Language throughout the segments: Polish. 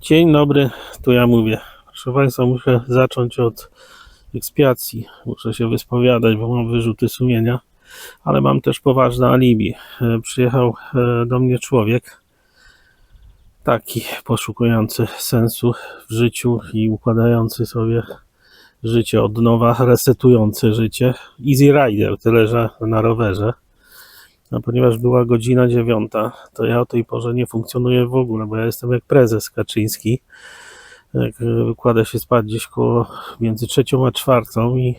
Dzień dobry, tu ja mówię. Proszę Państwa, muszę zacząć od ekspiacji. Muszę się wyspowiadać, bo mam wyrzuty sumienia, ale mam też poważne alibi. E, Przyjechał e, do mnie człowiek, taki poszukujący sensu w życiu i układający sobie życie od nowa, resetujący życie. Easy Rider, tyle że na rowerze. A ponieważ była godzina dziewiąta, to ja o tej porze nie funkcjonuję w ogóle, bo ja jestem jak prezes Kaczyński. E, kładę się spać gdzieś koło między trzecią a czwartą i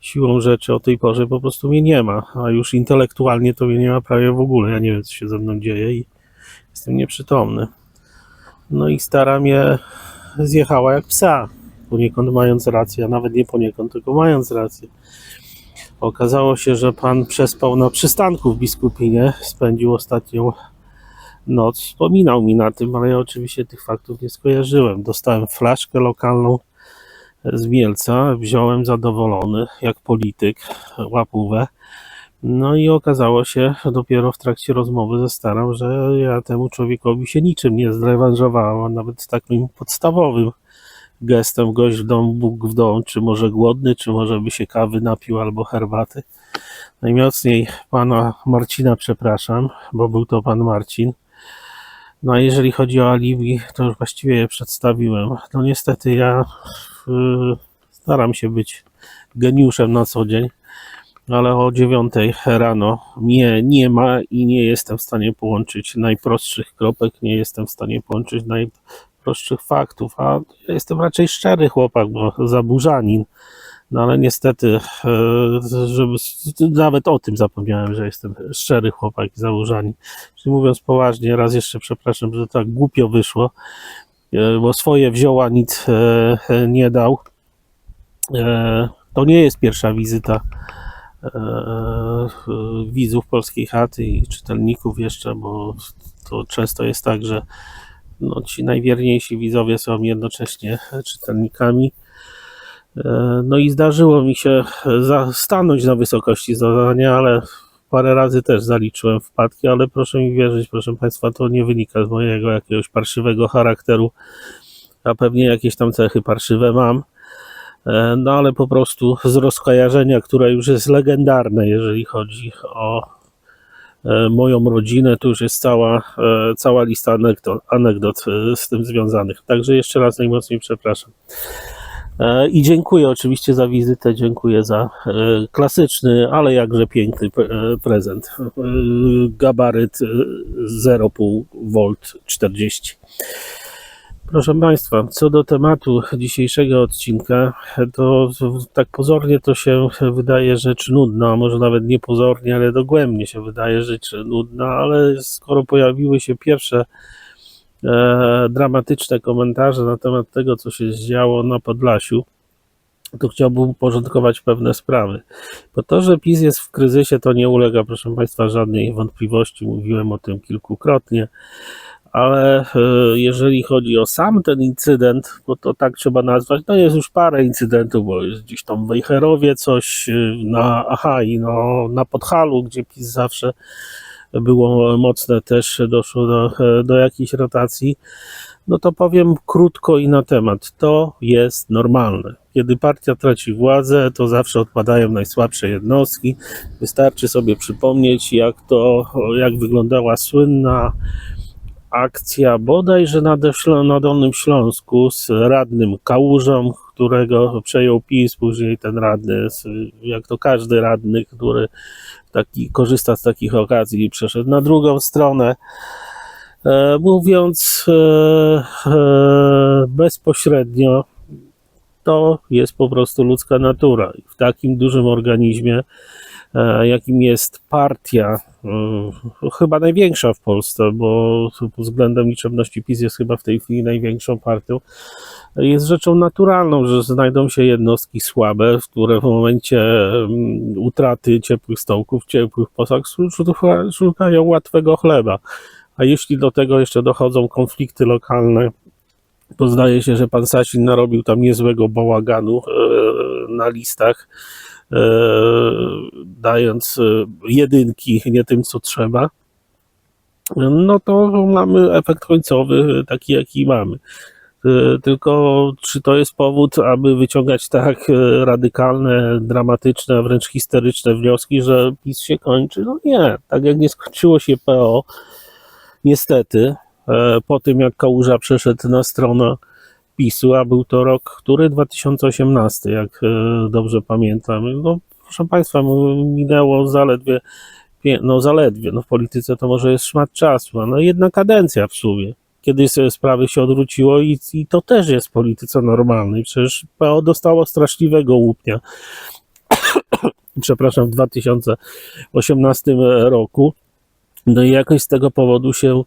siłą rzeczy o tej porze po prostu mnie nie ma, a już intelektualnie to mnie nie ma prawie w ogóle. Ja nie wiem, co się ze mną dzieje i jestem nieprzytomny. No i stara mnie zjechała jak psa, poniekąd mając rację, a nawet nie poniekąd, tylko mając rację. Okazało się, że pan przespał na przystanku w Biskupinie, spędził ostatnią noc. Wspominał mi na tym, ale ja oczywiście tych faktów nie skojarzyłem. Dostałem flaszkę lokalną z Mielca, wziąłem zadowolony, jak polityk, łapówę. No i okazało się dopiero w trakcie rozmowy ze starą, że ja temu człowiekowi się niczym nie zrewanżowałem, nawet takim podstawowym gestem gość w dom, Bóg w dom, czy może głodny, czy może by się kawy napił albo herbaty. Najmocniej pana Marcina przepraszam, bo był to pan Marcin. No a jeżeli chodzi o alibi, to już właściwie je przedstawiłem. No niestety ja y, staram się być geniuszem na co dzień, ale o dziewiątej rano mnie nie ma i nie jestem w stanie połączyć najprostszych kropek, nie jestem w stanie połączyć najprostszych faktów, a ja jestem raczej szczery chłopak, bo zaburzanin. No ale niestety, e, żeby, nawet o tym zapomniałem, że jestem szczery chłopak i zaburzanin. Czyli mówiąc poważnie, raz jeszcze przepraszam, że tak głupio wyszło, e, bo swoje wziął, a nic e, nie dał. To nie jest pierwsza wizyta widzów polskiej chaty i czytelników jeszcze, bo to często jest tak, że no, ci najwierniejsi widzowie są jednocześnie czytelnikami. E, No i zdarzyło mi się za- stanąć na wysokości zadania, ale parę razy też zaliczyłem wpadki, ale proszę mi wierzyć, proszę Państwa, to nie wynika z mojego jakiegoś parszywego charakteru, a pewnie jakieś tam cechy parszywe mam. E, No ale po prostu z rozkojarzenia, które już jest legendarne, jeżeli chodzi o e, moją rodzinę, to już jest cała, e, cała lista anegdot, anegdot e, z tym związanych. Także jeszcze raz najmocniej przepraszam. E, I dziękuję oczywiście za wizytę, dziękuję za e, klasyczny, ale jakże piękny pre- e, prezent. E, Gabaryt e, 0,5 V 40. Proszę Państwa, co do tematu dzisiejszego odcinka, to tak pozornie to się wydaje rzecz nudna, może nawet nie pozornie, ale dogłębnie się wydaje rzecz nudna, ale skoro pojawiły się pierwsze e, dramatyczne komentarze na temat tego, co się działo na Podlasiu, to chciałbym uporządkować pewne sprawy. Bo to, że PiS jest w kryzysie, to nie ulega, proszę Państwa, żadnej wątpliwości. Mówiłem o tym kilkukrotnie. Ale e, jeżeli chodzi o sam ten incydent, bo to tak trzeba nazwać, no jest już parę incydentów, bo jest gdzieś tam w Wejherowie coś, e, na, aha, i no, na Podhalu, gdzie PiS zawsze było mocne, też doszło do, e, do jakiejś rotacji. No to powiem krótko i na temat. To jest normalne. Kiedy partia traci władzę, to zawsze odpadają najsłabsze jednostki. Wystarczy sobie przypomnieć, jak to, jak wyglądała słynna akcja bodajże na, na Dolnym Śląsku z radnym Kałużą, którego przejął PiS, później ten radny, jak to każdy radny, który taki, korzysta z takich okazji, przeszedł na drugą stronę. E, mówiąc e, e, bezpośrednio, to jest po prostu ludzka natura. W takim dużym organizmie, e, jakim jest partia, chyba największa w Polsce, bo względem liczebności PiS jest chyba w tej chwili największą partią, jest rzeczą naturalną, że znajdą się jednostki słabe, które w momencie mm, utraty ciepłych stołków, ciepłych szuka- szukają łatwego chleba. A jeśli do tego jeszcze dochodzą konflikty lokalne, to zdaje się, że pan Sasin narobił tam niezłego bałaganu e, na listach, dając e, jedynki nie tym, co trzeba. no to mamy efekt końcowy taki, jaki mamy. Y, Tylko czy to jest powód, aby wyciągać tak radykalne, dramatyczne, wręcz histeryczne wnioski, że PiS się kończy? No nie. Tak jak nie skończyło się PO, niestety, e, po tym jak Kałuża przeszedł na stronę PiSu, a był to rok, który 2018, jak e, dobrze pamiętam. No, proszę Państwa, minęło zaledwie, no zaledwie, no w polityce to może jest szmat czasu, no jedna kadencja w sumie. Sobie sprawy się odwróciło i, i to też jest w polityce normalnej. Przecież PO dostało straszliwego łupnia, przepraszam, w 2018 roku. No i jakoś z tego powodu się,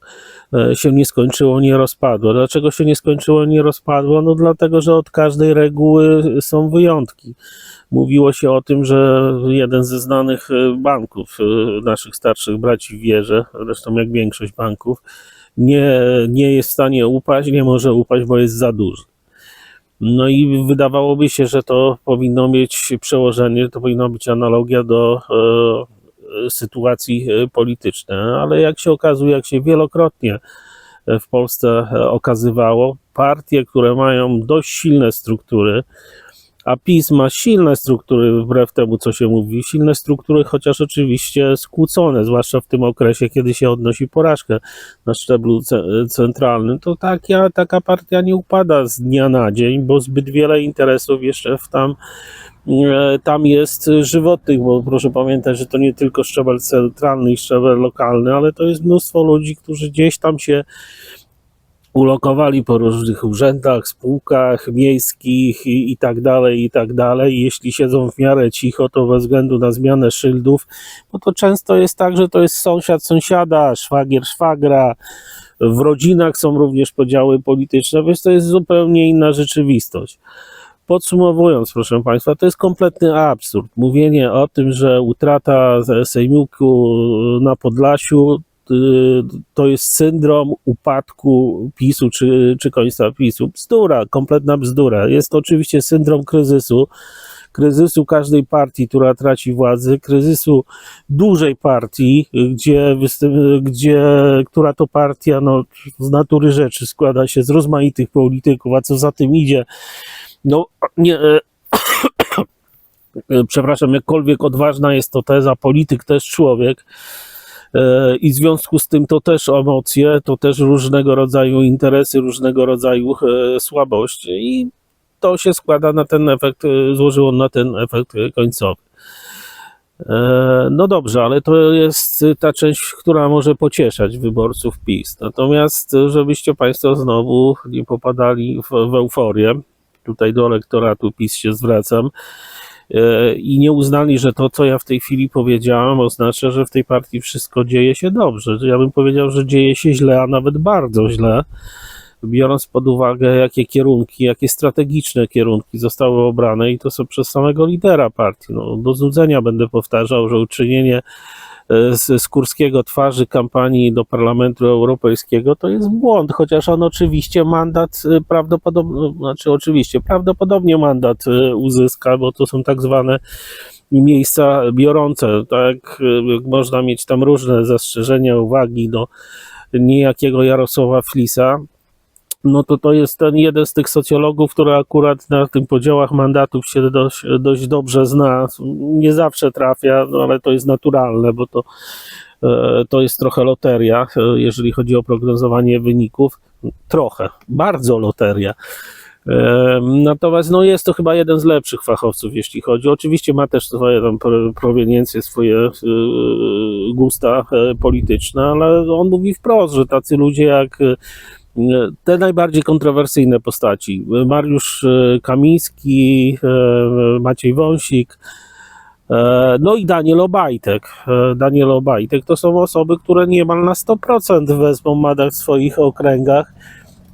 e, się nie skończyło, nie rozpadło. Dlaczego się nie skończyło, nie rozpadło? No dlatego, że od każdej reguły są wyjątki. Mówiło się o tym, że jeden ze znanych e, banków, e, naszych starszych braci w wierze, zresztą jak większość banków, nie, nie jest w stanie upaść, nie może upaść, bo jest za duży. No i wydawałoby się, że to powinno mieć przełożenie, to powinna być analogia do sytuacji e, politycznej, ale jak się okazuje, jak się wielokrotnie e, w Polsce e, okazywało, partie, które mają dość silne struktury, a PiS ma silne struktury, wbrew temu, co się mówi, silne struktury, chociaż oczywiście skłócone, zwłaszcza w tym okresie, kiedy się odnosi porażkę na szczeblu ce- centralnym, to taka, taka partia nie upada z dnia na dzień, bo zbyt wiele interesów jeszcze w tam, tam jest żywotnych, bo proszę pamiętać, że to nie tylko szczebel centralny i szczebel lokalny, ale to jest mnóstwo ludzi, którzy gdzieś tam się ulokowali po różnych urzędach, spółkach miejskich i, i tak dalej, i tak dalej. Jeśli siedzą w miarę cicho, to bez względu na zmianę szyldów, bo to często jest tak, że to jest sąsiad sąsiada, szwagier szwagra. W rodzinach są również podziały polityczne, więc to jest zupełnie inna rzeczywistość. Podsumowując, proszę Państwa, to jest kompletny absurd. Mówienie o tym, że utrata sejmiku na Podlasiu y, to jest syndrom upadku PiSu czy, czy końca PiSu. Bzdura, kompletna bzdura. Jest to oczywiście syndrom kryzysu, kryzysu każdej partii, która traci władzę, kryzysu dużej partii, gdzie, gdzie która to partia no, z natury rzeczy składa się z rozmaitych polityków, a co za tym idzie, no nie, e, przepraszam, jakkolwiek odważna jest to teza, polityk też człowiek, E, I w związku z tym to też emocje, to też różnego rodzaju interesy, różnego rodzaju e, słabość i to się składa na ten efekt, złożyło na ten efekt końcowy. No dobrze, ale to jest ta część, która może pocieszać wyborców PiS. Natomiast, żebyście Państwo znowu nie popadali w, w euforię, tutaj do elektoratu PiS się zwracam, e, i nie uznali, że to, co ja w tej chwili powiedziałem, oznacza, że w tej partii wszystko dzieje się dobrze. Ja bym powiedział, że dzieje się źle, a nawet bardzo źle, biorąc pod uwagę, jakie kierunki, jakie strategiczne kierunki zostały obrane i to są przez samego lidera partii. No, do znudzenia będę powtarzał, że uczynienie z, z Kurskiego twarzy kampanii do Parlamentu Europejskiego to jest błąd, chociaż on oczywiście mandat e, prawdopodobnie, znaczy oczywiście, prawdopodobnie mandat e, uzyska, bo to są tak zwane miejsca biorące, tak, e, można mieć tam różne zastrzeżenia, uwagi do niejakiego Jarosława Flisa, no to to jest ten jeden z tych socjologów, który akurat na tym podziałach mandatów się dość, dość dobrze zna. Nie zawsze trafia, no ale to jest naturalne, bo to, e, to jest trochę loteria, e, jeżeli chodzi o prognozowanie wyników. Trochę, bardzo loteria. E, Natomiast no, jest to chyba jeden z lepszych fachowców, jeśli chodzi. Oczywiście ma też swoje tam pro- proweniencje, swoje gusta polityczne, ale on mówi wprost, że tacy ludzie jak te najbardziej kontrowersyjne postaci. Mariusz e, Kamiński, e, Maciej Wąsik, e, no i Daniel Obajtek. Daniel Obajtek to są osoby, które niemal na 100% wezmą mandat w swoich okręgach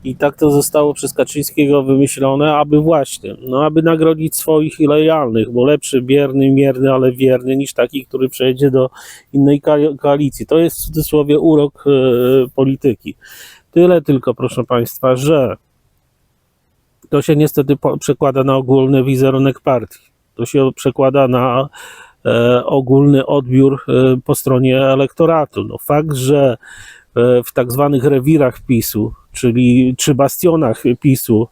i tak to zostało przez Kaczyńskiego wymyślone, aby właśnie, no aby nagrodzić swoich lojalnych, bo lepszy bierny, mierny, ale wierny niż taki, który przejdzie do innej ko- koalicji. To jest w cudzysłowie urok polityki. Tyle tylko, proszę Państwa, że to się niestety przekłada na ogólny wizerunek partii. To się przekłada na e, ogólny odbiór e, po stronie elektoratu. No, fakt, że e, w tak zwanych rewirach PiSu, czyli czy bastionach PiSu,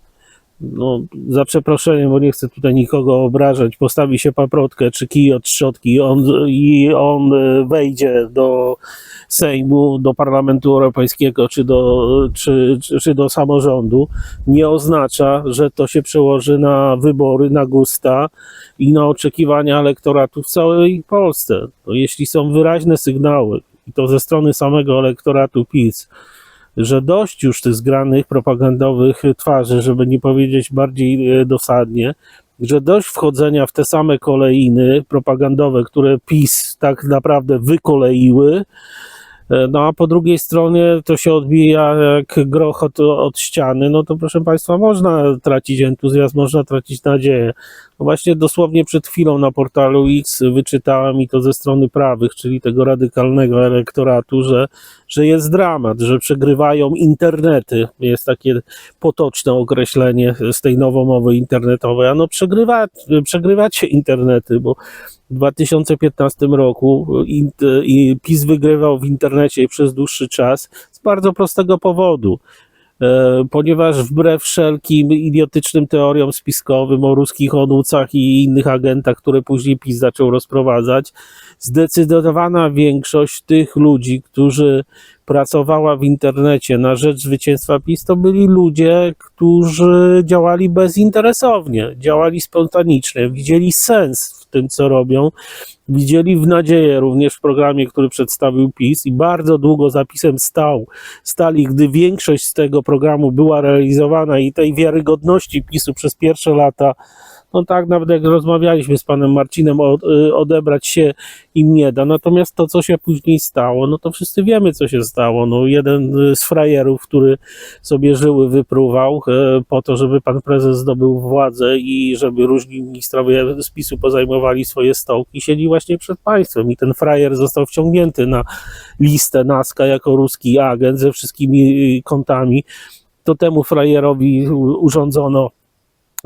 no, za przeproszeniem, bo nie chcę tutaj nikogo obrażać, postawi się paprotkę czy kij od szczotki i on, i on e, wejdzie do Sejmu, do Parlamentu Europejskiego czy do, czy, czy, czy do samorządu, nie oznacza, że to się przełoży na wybory, na gusta i na oczekiwania elektoratu w całej Polsce. No, jeśli są wyraźne sygnały, i to ze strony samego elektoratu PiS, że dość już tych zgranych propagandowych twarzy, żeby nie powiedzieć bardziej e, dosadnie, że dość wchodzenia w te same kolejny propagandowe, które PiS tak naprawdę wykoleiły, No a po drugiej stronie to się odbija jak groch od, ściany, no to proszę Państwa, można tracić entuzjazm, można tracić nadzieję. No właśnie dosłownie przed chwilą na portalu X wyczytałem i to ze strony prawych, czyli tego radykalnego elektoratu, że, że jest dramat, że przegrywają internety. Jest takie potoczne określenie z tej nowomowy internetowej. Ano przegrywa, przegrywacie internety, bo w 2015 roku i PiS wygrywał w internecie przez dłuższy czas z bardzo prostego powodu. E, Ponieważ wbrew wszelkim idiotycznym teoriom spiskowym o ruskich onucach i innych agentach, które później PiS zaczął rozprowadzać, zdecydowana większość tych ludzi, którzy pracowała w internecie na rzecz zwycięstwa PiS, to byli ludzie, którzy działali bezinteresownie, działali spontanicznie, widzieli sens w tym, co robią, widzieli w nadzieję również w programie, który przedstawił PiS i bardzo długo zapisem stał, stali, gdy większość z tego programu była realizowana i tej wiarygodności PiSu przez pierwsze lata no tak, nawet jak rozmawialiśmy z panem Marcinem, y, odebrać się im nie da. Natomiast to, co się później stało, no to wszyscy wiemy, co się stało. No, jeden y, z frajerów, który sobie żyły wypruwał e, po to, żeby pan prezes zdobył władzę i żeby różni ministrowie z pozajmowali swoje stołki, siedzi właśnie przed państwem i ten frajer został wciągnięty na listę NASKA jako ruski agent ze wszystkimi y, kontami. To temu frajerowi urządzono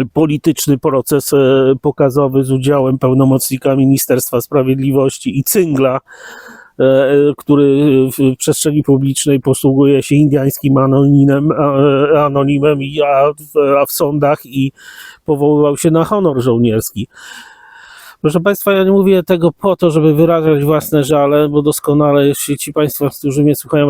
polityczny proces e, pokazowy z udziałem pełnomocnika Ministerstwa Sprawiedliwości i Cyngla, e, który w przestrzeni publicznej posługuje się indiańskim anonimem, anonimem a, w- a w sądach i powoływał się na honor żołnierski. Proszę Państwa, ja nie mówię tego po to, żeby wyrażać własne żale, bo doskonale, jeśli ci Państwo, którzy mnie słuchają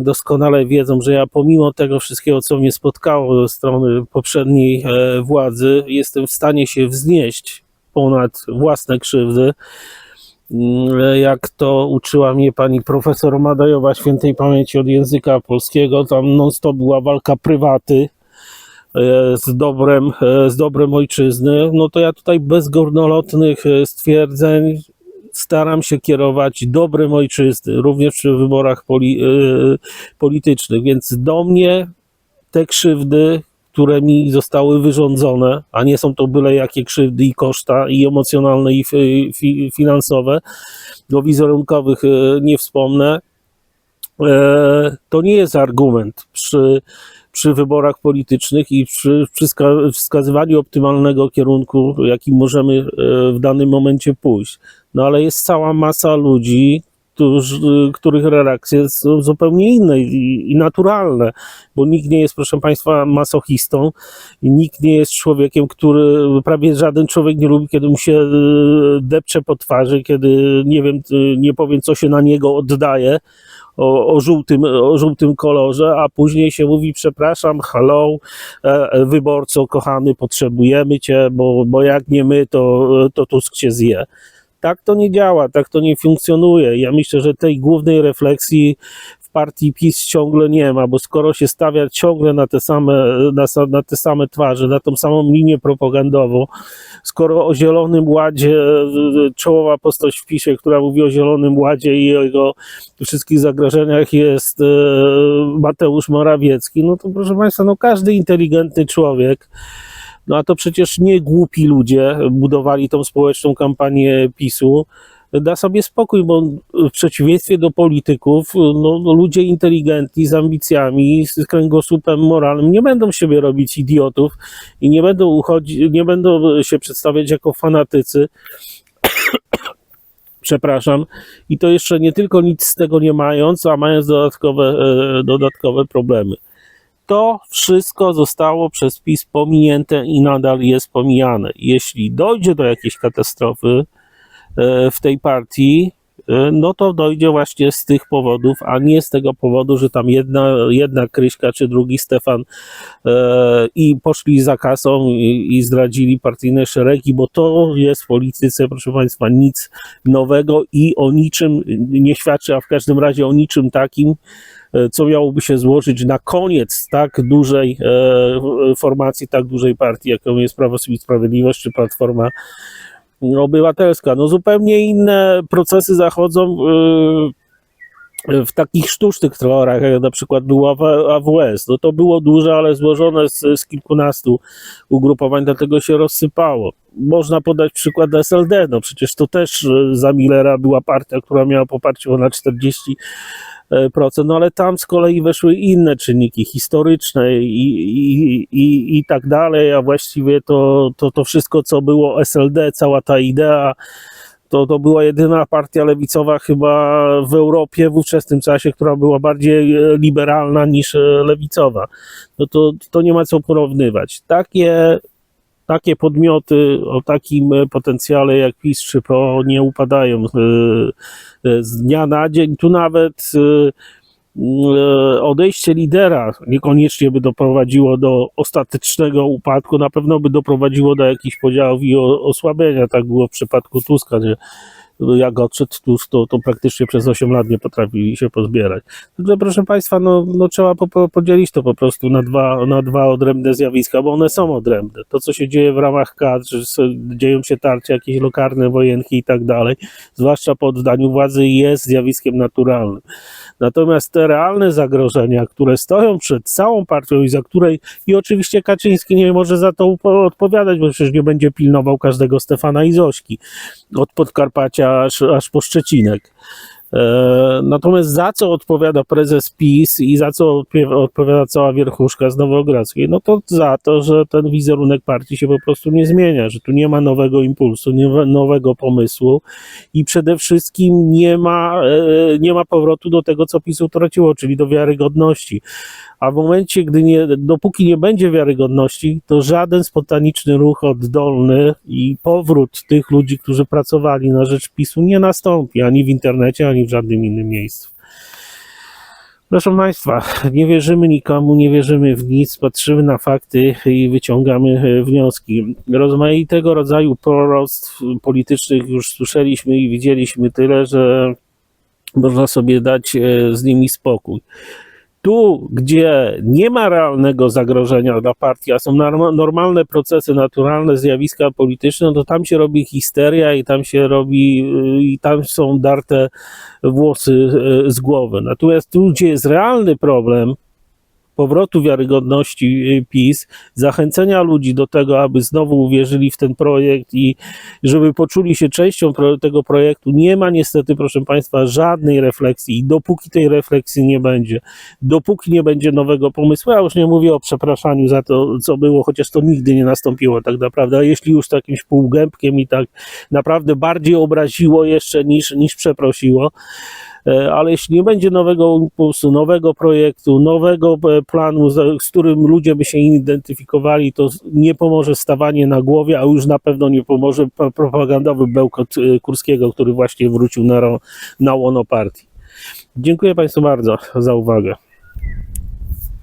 doskonale wiedzą, że ja pomimo tego wszystkiego, co mnie spotkało ze strony poprzedniej e, władzy, jestem w stanie się wznieść ponad własne krzywdy. Mm, Jak to uczyła mnie pani profesor Madajowa świętej pamięci od języka polskiego, tam non-stop była walka prywaty e, z dobrem, e, z dobrem ojczyzny, no to ja tutaj bez górnolotnych e, stwierdzeń staram się kierować dobrem ojczyzny, również przy wyborach poli, e, politycznych, więc do mnie te krzywdy, które mi zostały wyrządzone, a nie są to byle jakie krzywdy i koszta, i emocjonalne, i fi, fi, finansowe, do wizerunkowych e, nie wspomnę, e, to nie jest argument przy, przy wyborach politycznych i przy, przy ska- wskazywaniu optymalnego kierunku, jakim możemy e, w danym momencie pójść. No ale jest cała masa ludzi, których reakcje są zupełnie inne i, i naturalne, bo nikt nie jest, proszę Państwa, masochistą i nikt nie jest człowiekiem, który, prawie żaden człowiek nie lubi, kiedy mu się e, depcze po twarzy, kiedy, nie wiem, e, nie powiem, co się na niego oddaje, o, o, żółtym, o żółtym kolorze, a później się mówi, przepraszam, hello, e, e, wyborco kochany, potrzebujemy cię, bo, bo jak nie my, to, to Tusk cię zje. Tak to nie działa, tak to nie funkcjonuje. Ja myślę, że tej głównej refleksji partii PiS ciągle nie ma, bo skoro się stawia ciągle na te same, na, na te same twarze, na tą samą linię propagandową, skoro o Zielonym Ładzie e, czołowa postać w PiSie, która mówi o Zielonym Ładzie i o jego wszystkich zagrożeniach jest e, Mateusz Morawiecki, no to proszę Państwa, no każdy inteligentny człowiek, no a to przecież nie głupi ludzie budowali tą społeczną kampanię PiSu, da sobie spokój, bo w przeciwieństwie do polityków, no, no ludzie inteligentni, z ambicjami, z kręgosłupem moralnym nie będą siebie robić idiotów i nie będą uchodzić, nie będą się przedstawiać jako fanatycy, Przepraszam. I to jeszcze nie tylko nic z tego nie mając, a mając dodatkowe, e, dodatkowe problemy. To wszystko zostało przez PiS pominięte i nadal jest pomijane. Jeśli dojdzie do jakiejś katastrofy w tej partii, e, no to dojdzie właśnie z tych powodów, a nie z tego powodu, że tam jedna, jedna Kryśka czy drugi Stefan e, i poszli za kasą i, i zdradzili partyjne szeregi, bo to jest w polityce, proszę Państwa, nic nowego i o niczym nie świadczy, a w każdym razie o niczym takim, e, co miałoby się złożyć na koniec tak dużej e, formacji, tak dużej partii, jaką jest Prawo i Sprawiedliwość czy Platforma Obywatelska. No zupełnie inne procesy zachodzą e, w takich sztucznych tworach, jak na przykład była AWS. No to było duże, ale złożone z, z kilkunastu ugrupowań, dlatego się rozsypało. Można podać przykład SLD, no przecież to też e, za Millera była partia, która miała poparcie ponad 40 e, procent, no ale tam z kolei weszły inne czynniki historyczne i, i, i, i tak dalej, a właściwie to, to, to wszystko, co było SLD, cała ta idea, to, to była jedyna partia lewicowa chyba w Europie w ówczesnym czasie, która była bardziej e, liberalna niż e, lewicowa. No to, to nie ma co porównywać. Takie, takie podmioty o takim e, potencjale jak PiS czy PO nie upadają e, e, z dnia na dzień. Tu nawet odejście lidera niekoniecznie by doprowadziło do ostatecznego upadku, na pewno by doprowadziło do jakichś podziałów i osłabienia. Tak było w przypadku Tuska, jak odszedł Tusk, to, to praktycznie przez 8 lat nie potrafili się pozbierać. Także proszę Państwa, no, no trzeba po, po, podzielić to po prostu na dwa, na dwa odrębne zjawiska, bo one są odrębne. To, co się dzieje w ramach kadr, dzieją się tarcia, jakieś lokalne wojenki i tak dalej, zwłaszcza po oddaniu władzy, jest zjawiskiem naturalnym. Natomiast te realne zagrożenia, które stoją przed całą partią i za której, i oczywiście Kaczyński nie może za to odpowiadać, bo przecież nie będzie pilnował każdego Stefana i Zośki, od Podkarpacia aż, po Szczecinek. E, Natomiast za co odpowiada prezes PiS i za co odpowiada cała wierchuszka z Nowogrodzkiej? No to za to, że ten wizerunek partii się po prostu nie zmienia, że tu nie ma nowego impulsu, nie ma nowego pomysłu i przede wszystkim nie ma, e, nie ma powrotu do tego, co PiS utraciło, czyli do wiarygodności. A w momencie, gdy nie, dopóki nie będzie wiarygodności, to żaden spontaniczny ruch oddolny i powrót tych ludzi, którzy pracowali na rzecz PiSu nie nastąpi ani w internecie, ani w żadnym innym miejscu. Proszę Państwa, nie wierzymy nikomu, nie wierzymy w nic, patrzymy na fakty i wyciągamy e, wnioski. Rozmaitego rodzaju proroctw politycznych już słyszeliśmy i widzieliśmy tyle, że można sobie dać e, z nimi spokój. Tu, gdzie nie ma realnego zagrożenia dla partii, a są norma- normalne procesy, naturalne zjawiska polityczne, to tam się robi histeria i tam się robi, y, i tam są darte włosy y, z głowy. Natomiast tu, gdzie jest realny problem powrotu wiarygodności y, PiS, zachęcenia ludzi do tego, aby znowu uwierzyli w ten projekt i żeby poczuli się częścią tego projektu, nie ma niestety, proszę Państwa, żadnej refleksji i dopóki tej refleksji nie będzie, dopóki nie będzie nowego pomysłu, ja już nie mówię o przepraszaniu za to, co było, chociaż to nigdy nie nastąpiło tak naprawdę, a jeśli już takimś półgębkiem i tak naprawdę bardziej obraziło jeszcze niż, niż przeprosiło, ale jeśli nie będzie nowego impulsu, nowego projektu, nowego e, planu, z, którym ludzie by się identyfikowali, to nie pomoże stawanie na głowie, a już na pewno nie pomoże pro- propagandowy bełkot e, Kurskiego, który właśnie wrócił na, na łono partii. Dziękuję Państwu bardzo za uwagę.